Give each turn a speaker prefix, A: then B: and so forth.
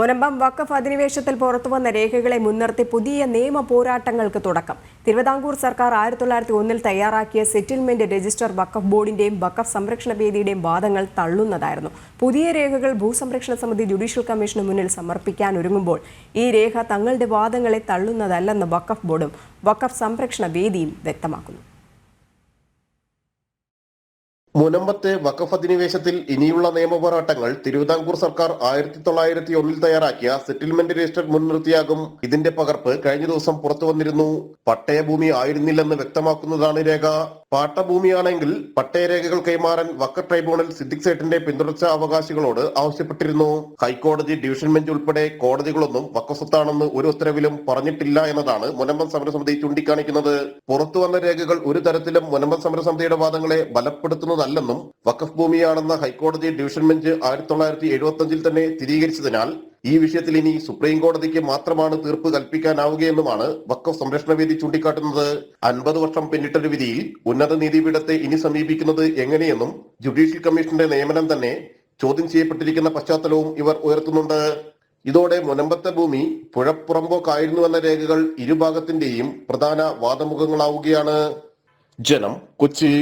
A: മുനമ്പം വഖഫ് അധിനിവേശത്തിൽ പുറത്തുവന്ന രേഖകളെ മുൻനിർത്തി പുതിയ നിയമ പോരാട്ടങ്ങൾക്ക് തുടക്കം. തിരുവിതാംകൂർ സർക്കാർ ആയിരത്തി തൊള്ളായിരത്തി ഒന്നിൽ തയ്യാറാക്കിയ സെറ്റിൽമെന്റ് രജിസ്റ്റർ വഖഫ് ബോർഡിന്റെയും വഖഫ് സംരക്ഷണ വേദിയുടെയും വാദങ്ങൾ തള്ളുന്നതായിരുന്നു. പുതിയ രേഖകൾ ഭൂസംരക്ഷണ സമിതി ജുഡീഷ്യൽ കമ്മീഷന് മുന്നിൽ സമർപ്പിക്കാൻ ഒരുങ്ങുമ്പോൾ ഈ രേഖ തങ്ങളുടെ വാദങ്ങളെ തള്ളുന്നതല്ലെന്ന് വഖഫ് ബോർഡും വഖഫ് സംരക്ഷണ വേദിയും വ്യക്തമാക്കുന്നു.
B: മുനമ്പത്തെ വഖഫ് അധിനിവേശത്തിൽ ഇനിയുള്ള നിയമപോരാട്ടങ്ങൾ തിരുവിതാംകൂർ സർക്കാർ ആയിരത്തി തൊള്ളായിരത്തി ഒന്നിൽ തയ്യാറാക്കിയ സെറ്റിൽമെന്റ് രജിസ്റ്റർ മുൻനിർത്തിയാകും ഇതിന്റെ പകർപ്പ് കഴിഞ്ഞ ദിവസം പുറത്തു വന്നിരുന്നു. പട്ടയഭൂമി ആയിരുന്നില്ലെന്ന് വ്യക്തമാക്കുന്നതാണ് രേഖ. പാട്ടഭൂമിയാണെങ്കിൽ പട്ടയരേഖകൾ കൈമാറാൻ വക്ക ട്രൈബ്യൂണൽ സിദ്ദിഖ് സേട്ടിന്റെ പിന്തുടർച്ച അവകാശികളോട് ആവശ്യപ്പെട്ടിരുന്നു. ഹൈക്കോടതി ഡിവിഷൻ ബെഞ്ച് ഉൾപ്പെടെ കോടതികളൊന്നും വക്കസ്വത്താണെന്ന് ഒരു ഉത്തരവിലും പറഞ്ഞിട്ടില്ല എന്നതാണ് മുനമ്പം സമരസമിതി ചൂണ്ടിക്കാണിക്കുന്നത്. പുറത്തു വന്ന രേഖകൾ ഒരു തരത്തിലും മുനമ്പം സമരസമിതിയുടെ വാദങ്ങളെ ബലപ്പെടുത്തുന്നതല്ലെന്നും വക്കഫ് ഭൂമിയാണെന്ന ഹൈക്കോടതി ഡിവിഷൻ ബെഞ്ച് ആയിരത്തി തൊള്ളായിരത്തി എഴുപത്തി തന്നെ സ്ഥിരീകരിച്ചതിനാൽ ഈ വിഷയത്തിൽ ഇനി സുപ്രീം കോടതിക്ക് മാത്രമാണ് തീർപ്പ് കൽപ്പിക്കാനാവുകയെന്നുമാണ് വക്കഫ് സംരക്ഷണ വേദി ചൂണ്ടിക്കാട്ടുന്നത്. അൻപത് വർഷം പിന്നിട്ടൊരു വിധിയിൽ ഉന്നത നീതിപീഠത്തെ ഇനി സമീപിക്കുന്നത് എങ്ങനെയെന്നും ജുഡീഷ്യൽ കമ്മീഷന്റെ നിയമനം തന്നെ ചോദ്യം ചെയ്യപ്പെട്ടിരിക്കുന്ന പശ്ചാത്തലവും ഇവർ ഉയർത്തുന്നുണ്ട്. ഇതോടെ മുനമ്പത്തെ ഭൂമി പുഴപ്പുറമ്പോക്കായിരുന്നുവെന്ന രേഖകൾ ഇരുഭാഗത്തിന്റെയും പ്രധാന വാദമുഖങ്ങളാവുകയാണ്. ജനം കൊച്ചി